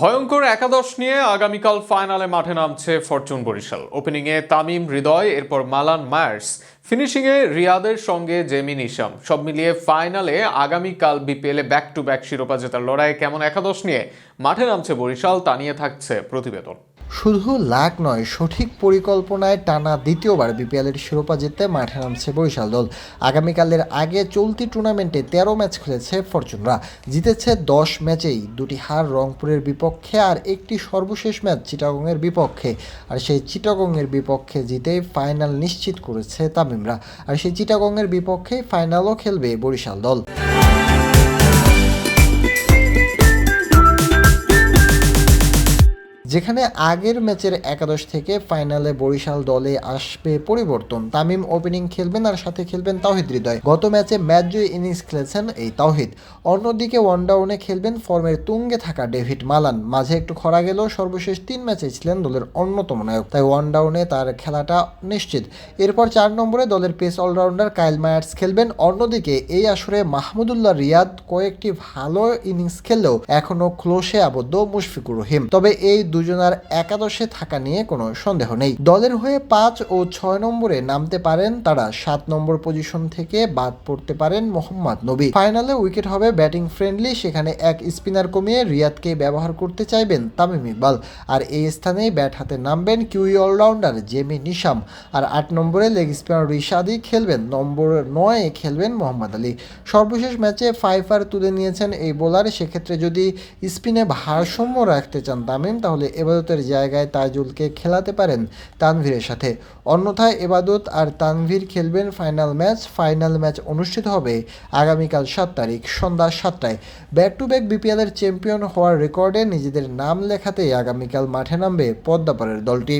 ভয়ঙ্কর একাদশ নিয়ে আগামীকাল ফাইনালে মাঠে নামছে ফরচুন বরিশাল। ওপেনিংয়ে তামিম হৃদয়, এরপর মালান মায়ার্স। ফিনিশিংয়ে রিয়াদের সঙ্গে জেমি নিশাম সব মিলিয়ে ফাইনালে আগামীকাল বিপিএলে ব্যাক টু ব্যাক শিরোপা জেতার লড়াইয়ে কেমন একাদশ নিয়ে মাঠে নামছে বরিশাল, তা নিয়ে থাকছে প্রতিবেদন। শুধু লাখ নয়, সঠিক পরিকল্পনায় টানা দ্বিতীয়বার বিপিএলের শিরোপা জিততে মাঠে নামছে বরিশাল দল। আগামীকালের আগে চলতি টুর্নামেন্টে তেরো ম্যাচ খেলেছে ফরচুনরা। জিতেছে দশ ম্যাচেই, দুটি হার রংপুরের বিপক্ষে আর একটি সর্বশেষ ম্যাচ চিটাগংয়ের বিপক্ষে। আর সেই চিটাগংয়ের বিপক্ষে জিতেই ফাইনাল নিশ্চিত করেছে তামিমরা। আর সেই চিটাগংয়ের বিপক্ষে ফাইনালও খেলবে বরিশাল দল। যেখানে আগের ম্যাচের একাদশ থেকে ফাইনালে বরিশাল দলে আসবে পরিবর্তন। তামিম ওপেনিং খেলবেন আর সাথে খেলবেন তাওহিদ হৃদয়। গত ম্যাচে ম্যাচ জয়ী ইনিংস খেলেছেন এই তাওহিদ। অন্যদিকে ওয়ান ডাউনে খেলবেন ফর্মের তুঙ্গে থাকা ডেভিড মালান। মাঝে একটু খরা গেলেও সর্বশেষ তিন ম্যাচে ছিলেন দলের অন্যতম নায়ক। তাই ওয়ান ডাউনে তার খেলাটা নিশ্চিত। এরপর চার নম্বরে দলের পেস অলরাউন্ডার কাইল মায়ার্স খেলবেন। অন্যদিকে এই আসরে মাহমুদুল্লাহ রিয়াদ কয়েকটি ভালো ইনিংস খেললেও এখনও ক্লোসে আবদ্ধ মুশফিকুর রহিম। তবে এই দুজনার একাদশে থাকা নিয়ে কোনো সন্দেহ নেই। দলের হয়ে পাঁচ ও ছয় নম্বরে নামতে পারেন তারা। সাত নম্বর পজিশন থেকে বাদ পড়তে পারেন মোহাম্মদ নবী। ফাইনালে উইকেট হবে ব্যাটিং ফ্রেন্ডলি। সেখানে এক স্পিনার কমিয়ে রিয়াদকে ব্যবহার করতে চাইবেন তামিম ইকবাল। আর এই স্থানেই ব্যাট হাতে নামবেন কিউই অলরাউন্ডার জেমি নিশাম। আর আট নম্বরে লেগ স্পিনার রিশাদি খেলবেন। নম্বর নয়ে খেলবেন মোহাম্মদ আলী। সর্বশেষ ম্যাচে ফাইফার তুলে নিয়েছেন এই বোলার। সেক্ষেত্রে যদি স্পিনে ভারসাম্য রাখতে চান তামিম তাহলে এবাদতের জায়গায় তাজুলকে খেলাতে পারেন তানভীরের সাথে। অন্যথায় এবাদত আর তানভীর খেলবেন ফাইনাল ম্যাচ। ফাইনাল ম্যাচ অনুষ্ঠিত হবে আগামীকাল সাত তারিখ সন্ধ্যা সাতটায়। ব্যাক টু ব্যাক বিপিএলের চ্যাম্পিয়ন হওয়ার রেকর্ডে নিজেদের নাম লেখাতেই আগামীকাল মাঠে নামবে পদ্মাপাড়ের দলটি।